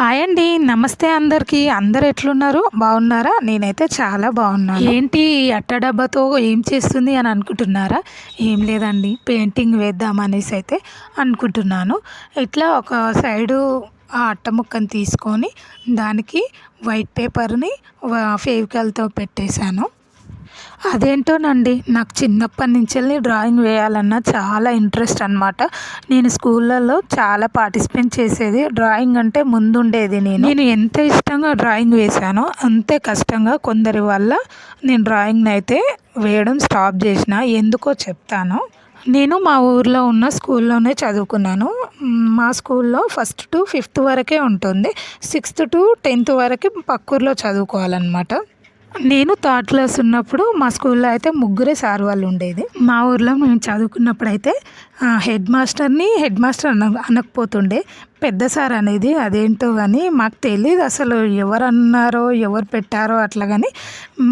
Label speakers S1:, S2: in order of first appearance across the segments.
S1: Hi అండి. నమస్తే అందరికీ. అందరు ఎట్లున్నారు? బాగున్నారా? నేనైతే చాలా బాగున్నాను. ఏంటి అట్ట డబ్బాతో ఏం చేస్తుంది అని అనుకుంటున్నారా? ఏం లేదండి. పెయింటింగ్ వేద్దామనేసి అయితే అనుకుంటున్నాను. ఇట్లా ఒక సైడు ఆ అట్ట ముక్కను తీసుకొని దానికి వైట్ పేపర్ని ఫేవికల్తో పెట్టేశాను. అదేంటోనండి నాకు చిన్నప్పటి నుంచి డ్రాయింగ్ వేయాలన్న చాలా ఇంట్రెస్ట్ అనమాట నేను స్కూళ్ళల్లో చాలా పార్టిసిపేట్ చేసేది డ్రాయింగ్ అంటే ముందుండేది నేను. నేను ఎంత ఇష్టంగా డ్రాయింగ్ వేశానో అంతే కష్టంగా కొందరి వల్ల నేను డ్రాయింగ్ని అయితే వేయడం స్టాప్ చేసిన ఎందుకో చెప్తాను. నేను మా ఊర్లో ఉన్న స్కూల్లోనే చదువుకున్నాను. మా స్కూల్లో ఫస్ట్ టు ఫిఫ్త్ వరకే ఉంటుంది. సిక్స్త్ టు టెన్త్ వరకు పక్కూర్లో చదువుకోవాలన్నమాట. నేను థర్డ్ క్లాస్ ఉన్నప్పుడు మా స్కూల్లో అయితే ముగ్గురే సార్ వాళ్ళు ఉండేది. మా ఊర్లో మేము చదువుకున్నప్పుడు అయితే హెడ్ మాస్టర్ని హెడ్ మాస్టర్ అన అనకపోతుండే. పెద్ద సార్ అనేది అదేంటో కానీ మాకు తెలియదు అసలు ఎవరు అన్నారో ఎవరు పెట్టారో అట్లా కానీ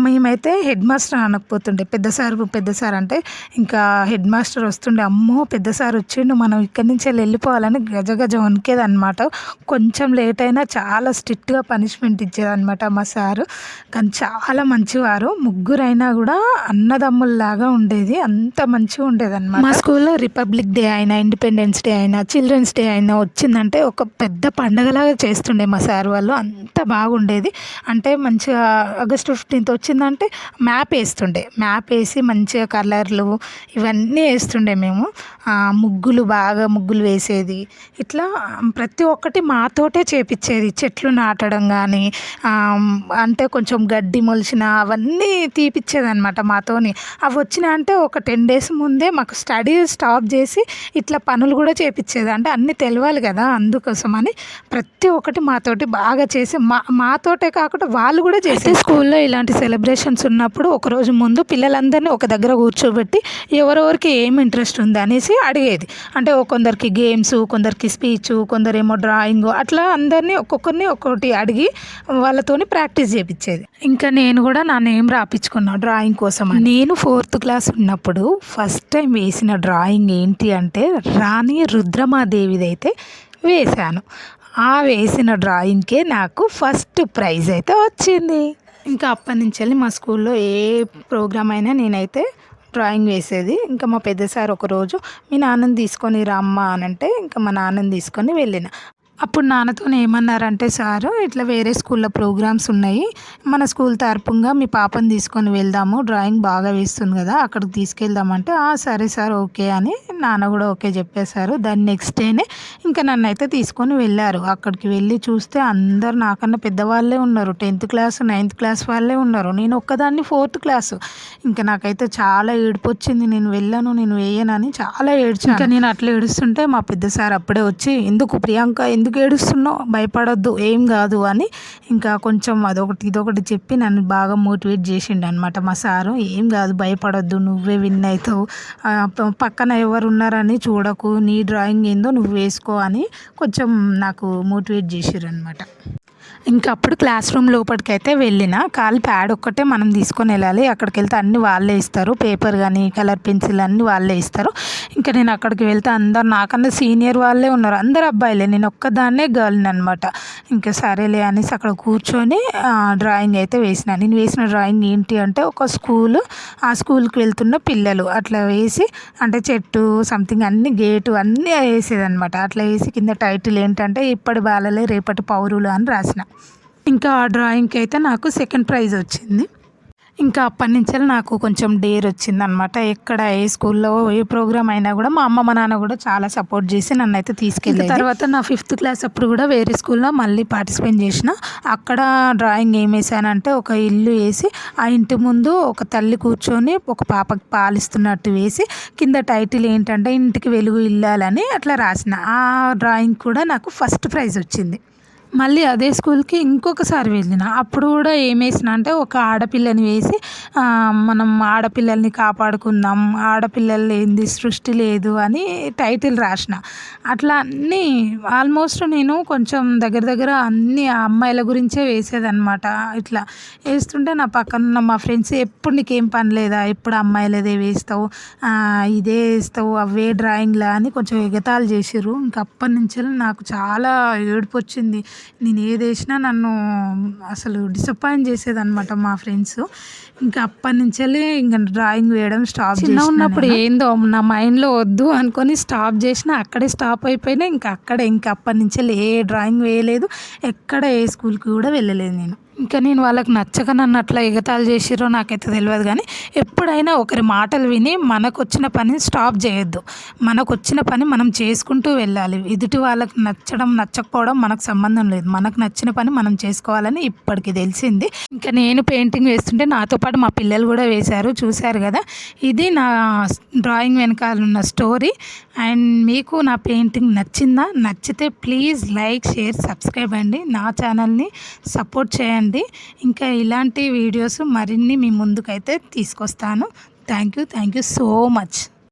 S1: మేమైతే హెడ్ మాస్టర్ అనకపోతుండే. పెద్ద సార్ పెద్ద సార్ అంటే ఇంకా హెడ్ మాస్టర్ వస్తుండే అమ్మో పెద్ద సార్ వచ్చిండు మనం ఇక్కడి నుంచి వెళ్ళిపోవాలని గజ గజ వణికేది అనమాట కొంచెం లేట్ అయినా చాలా స్ట్రిక్ట్గా పనిష్మెంట్ ఇచ్చేదనమాట మా సారు. కానీ చాలా మంచివారు. ముగ్గురైనా కూడా అన్నదమ్ముల్లాగా ఉండేది. అంత మంచిగా ఉండేది అనమాట మా స్కూల్లో రిపబ్లిక్ డే అయినా ఇండిపెండెన్స్ డే అయినా చిల్డ్రన్స్ డే అయినా వచ్చిందంటే ఒక పెద్ద పండగలాగా చేస్తుండే మా సార్ వాళ్ళు. అంత బాగుండేది. అంటే మంచిగా ఆగస్ట్ ఫిఫ్టీన్త్ వచ్చిందంటే మ్యాప్ వేస్తుండే. మ్యాప్ వేసి మంచిగా కలర్లు ఇవన్నీ వేస్తుండే మేము. ముగ్గులు బాగా ముగ్గులు వేసేది. ఇట్లా ప్రతి ఒక్కటి మాతోటే చేపించేది. చెట్లు నాటడం కానీ అంటే కొంచెం గడ్డి మొలిచిన అవన్నీ తీపిచ్చేది అనమాట మాతోని. అవి వచ్చిన అంటే ఒక టెన్ డేస్ ముందే మాకు స్టడీ స్టాప్ చేసి ఇట్లా పనులు కూడా చేపించేది. అంటే అన్నీ తెలియాలి కదా. అందుకోసమని ప్రతి ఒక్కటి మాతోటి బాగా చేసి మా మాతోటే కాకుండా వాళ్ళు కూడా చేసే స్కూల్లో ఇలాంటి సెలబ్రేషన్స్ ఉన్నప్పుడు ఒకరోజు ముందు పిల్లలందరినీ ఒక దగ్గర కూర్చోబెట్టి ఎవరెవరికి ఏం ఇంట్రెస్ట్ ఉంది అనేసి అడిగేది. అంటే కొందరికి గేమ్స్ కొందరికి స్పీచ్ కొందరేమో డ్రాయింగ్ అట్లా అందరినీ ఒక్కొక్కరిని ఒక్కొక్కటి అడిగి వాళ్ళతోని ప్రాక్టీస్ చేయించేది ఇంకా నేను కూడా నా నేమ్ రాపించుకున్నా డ్రాయింగ్ కోసం నేను ఫోర్త్ క్లాస్ ఉన్నప్పుడు ఫస్ట్ టైం వేసిన డ్రాయింగ్ ఏంటి అంటే రాణి రుద్రమాదేవిది అయితే వేశాను. ఆ వేసిన డ్రాయింగ్కే నాకు ఫస్ట్ ప్రైజ్ అయితే వచ్చింది. ఇంకా అప్పటి నుంచి వెళ్ళి మా స్కూల్లో ఏ ప్రోగ్రామ్ అయినా నేనైతే డ్రాయింగ్ వేసేది. ఇంకా మా పెద్ద సార్ ఒకరోజు మీ నాన్నని తీసుకొని రమ్మా అని అంటే ఇంకా మా నాన్నని తీసుకొని వెళ్ళిన. అప్పుడు నాన్నతో ఏమన్నారంటే సారు ఇట్లా వేరే స్కూల్లో ప్రోగ్రామ్స్ ఉన్నాయి. మన స్కూల్ తరపుగా మీ పాపని తీసుకొని వెళ్దాము. డ్రాయింగ్ బాగా వేస్తుంది కదా అక్కడికి తీసుకెళ్దామంటే సరే సార్ ఓకే అని నాన్న కూడా ఓకే చెప్పేశారు. దాని నెక్స్ట్ డేనే ఇంకా నన్ను అయితే తీసుకొని వెళ్ళారు. అక్కడికి వెళ్ళి చూస్తే అందరు నాకన్నా పెద్దవాళ్ళే ఉన్నారు. టెన్త్ క్లాస్ నైన్త్ క్లాస్ వాళ్ళే ఉన్నారు. నేను ఒక్కదాన్ని ఫోర్త్ క్లాసు. ఇంకా నాకైతే చాలా ఏడుపు వచ్చింది నేను వెళ్ళాను నేను వేయనని చాలా ఏడ్చాను. ఇంకా నేను అట్లా ఏడుస్తుంటే మా పెద్ద సార్ అప్పుడే వచ్చి ఎందుకు ప్రియాంక ఎందుకు ఎందుకు ఏడుస్తున్నావు? భయపడొద్దు ఏం కాదు అని ఇంకా కొంచెం అదొకటి ఇదొకటి చెప్పి నన్ను బాగా మోటివేట్ చేసిండు అనమాట మా సారు. ఏం కాదు భయపడొద్దు నువ్వే విన్ అవుతావు పక్కన ఎవరు ఉన్నారని చూడకు నీ డ్రాయింగ్ ఏందో నువ్వు వేసుకో అని కొంచెం నాకు మోటివేట్ చేసిర్రు అనమాట ఇంకా అప్పుడు క్లాస్ రూమ్ లోపలికి అయితే వెళ్ళిన కాలు ప్యాడ్ ఒక్కటే మనం తీసుకొని వెళ్ళాలి. అక్కడికి వెళ్తే అన్నీ వాళ్ళే ఇస్తారు. పేపర్ కానీ కలర్ పెన్సిల్ అన్నీ వాళ్ళే ఇస్తారు. ఇంకా నేను అక్కడికి వెళ్తే అందరు నాకన్నా సీనియర్ వాళ్ళే ఉన్నారు. అందరు అబ్బాయిలే. నేను ఒక్కదాన్నే గర్ల్ని అనమాట ఇంకా సరేలే అనేసి అక్కడ కూర్చొని డ్రాయింగ్ అయితే వేసిన. నేను వేసిన డ్రాయింగ్ ఏంటి అంటే ఒక స్కూల్ ఆ స్కూల్కి వెళ్తున్న పిల్లలు. అట్లా వేసి అంటే చెట్టు సంథింగ్ అన్ని గేటు అన్నీ వేసేదనమాట అట్లా వేసి కింద టైటిల్ ఏంటంటే ఇప్పటి బాలలే రేపటి పౌరులు అని రాసిన ఇంకా ఆ డ్రాయింగ్కి అయితే నాకు సెకండ్ ప్రైజ్ వచ్చింది. ఇంకా అప్పటి నుంచే నాకు కొంచెం డేర్ వచ్చింది అనమాట ఎక్కడ ఏ స్కూల్లో ఏ ప్రోగ్రామ్ అయినా కూడా మా అమ్మ మా నాన్న కూడా చాలా సపోర్ట్ చేసి నన్ను అయితే తీసుకెళ్ళి తర్వాత నా ఫిఫ్త్ క్లాస్ అప్పుడు కూడా వేరే స్కూల్లో మళ్ళీ పార్టిసిపేట్ చేసిన. అక్కడ డ్రాయింగ్ ఏం వేసానంటే ఒక ఇల్లు వేసి ఆ ఇంటి ముందు ఒక తల్లి కూర్చొని ఒక పాపకి పాలిస్తున్నట్టు వేసి కింద టైటిల్ ఏంటంటే ఇంటికి వెలుగు ఇల్లాలని అట్లా రాసిన. ఆ డ్రాయింగ్ కూడా నాకు ఫస్ట్ ప్రైజ్ వచ్చింది. మళ్ళీ అదే స్కూల్కి ఇంకొకసారి వెళ్ళిన. అప్పుడు కూడా ఏం వేసిన అంటే ఒక ఆడపిల్లని వేసి మనం ఆడపిల్లల్ని కాపాడుకుందాం ఆడపిల్లలు లేనిది సృష్టి లేదు అని టైటిల్ రాసిన. అట్లా అన్నీ ఆల్మోస్ట్ నేను కొంచెం దగ్గర దగ్గర అన్ని అమ్మాయిల గురించే వేసేదనమాట ఇట్లా వేస్తుంటే నా పక్కన మా ఫ్రెండ్స్ ఎప్పుడు నీకేం పని లేదా? ఎప్పుడు అమ్మాయిలదే వేస్తావు? ఇదే వేస్తావు? అవే డ్రాయింగ్లా అని కొంచెం ఎగతాలు చేసిర్రు. ఇంక అప్పటి నుంచి నాకు చాలా ఏడుపు వచ్చింది నేను ఏది వేసినా నన్ను అసలు డిసప్పాయింట్ చేసేదన్నమాట మా ఫ్రెండ్స్ ఇంకా అప్పటి నుంచి ఇంకా డ్రాయింగ్ వేయడం స్టాప్ చిన్న ఉన్నప్పుడు ఏందో నా మైండ్లో వద్దు అనుకొని స్టాప్ చేసిన అక్కడే స్టాప్ అయిపోయినా ఇంకా అక్కడే ఇంకా అప్పటి నుంచి ఏ డ్రాయింగ్ వేయలేదు ఎక్కడ ఏ స్కూల్కి కూడా వెళ్ళలేదు నేను. ఇంకా నేను వాళ్ళకి నచ్చక నన్ను అట్లా ఎగతాలు చేసిరో నాకైతే తెలియదు కానీ ఎప్పుడైనా ఒకరి మాటలు విని మనకు వచ్చిన పని స్టాప్ చేయొద్దు. మనకు వచ్చిన పని మనం చేసుకుంటూ వెళ్ళాలి. ఎదుటి వాళ్ళకి నచ్చడం నచ్చకపోవడం మనకు సంబంధం లేదు. మనకు నచ్చిన పని మనం చేసుకోవాలని ఇప్పటికి తెలిసింది. ఇంకా నేను పెయింటింగ్ వేస్తుంటే నాతో పాటు మా పిల్లలు కూడా వేశారు చూశారు కదా. ఇది నా డ్రాయింగ్ వెనకాల ఉన్న స్టోరీ. అండ్ మీకు నా పెయింటింగ్ నచ్చిందా? నచ్చితే ప్లీజ్ లైక్ షేర్ సబ్స్క్రైబ్ అండి. నా ఛానల్ని సపోర్ట్ చేయండి. ఇంకా ఇలాంటి వీడియోస్ మరిన్ని మీ ముందుకైతే తీసుకొస్తాను. Thank you. Thank you so much.